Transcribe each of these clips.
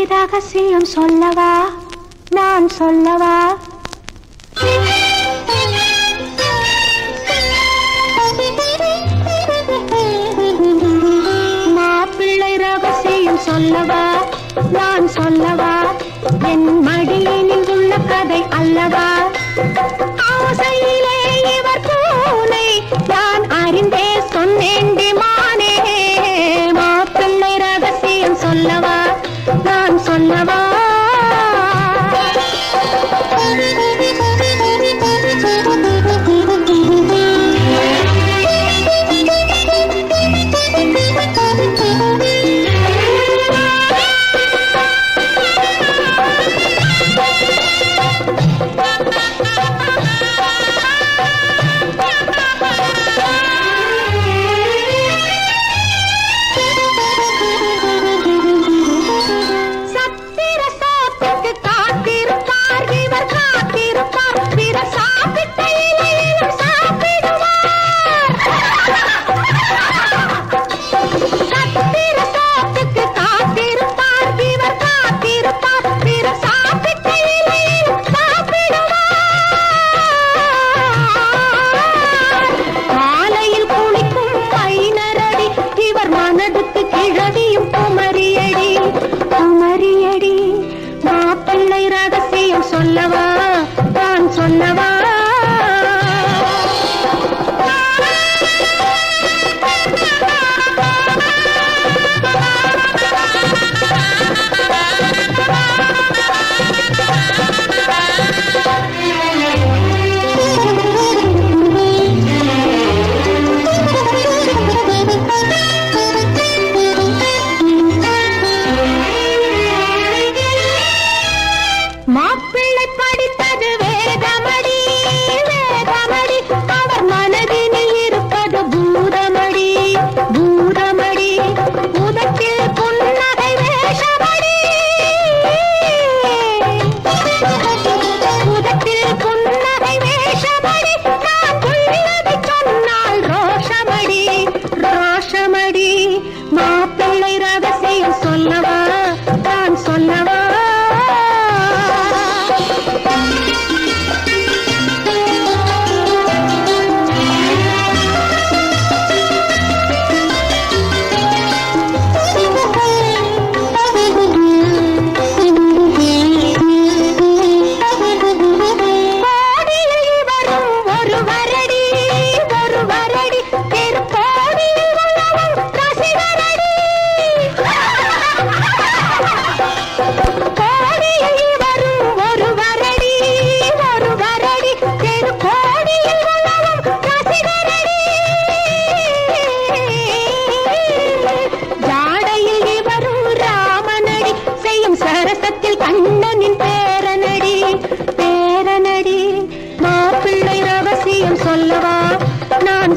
உண்மை ரகசியம் சொல்லவா? நான் சொல்லவா? மாப்பிள்ளை ரகசியம் சொல்லவா? நான் சொல்லவா? என் மடியில் உள்ள கதை அல்லவா? ஆசையில்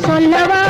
சொல்லவா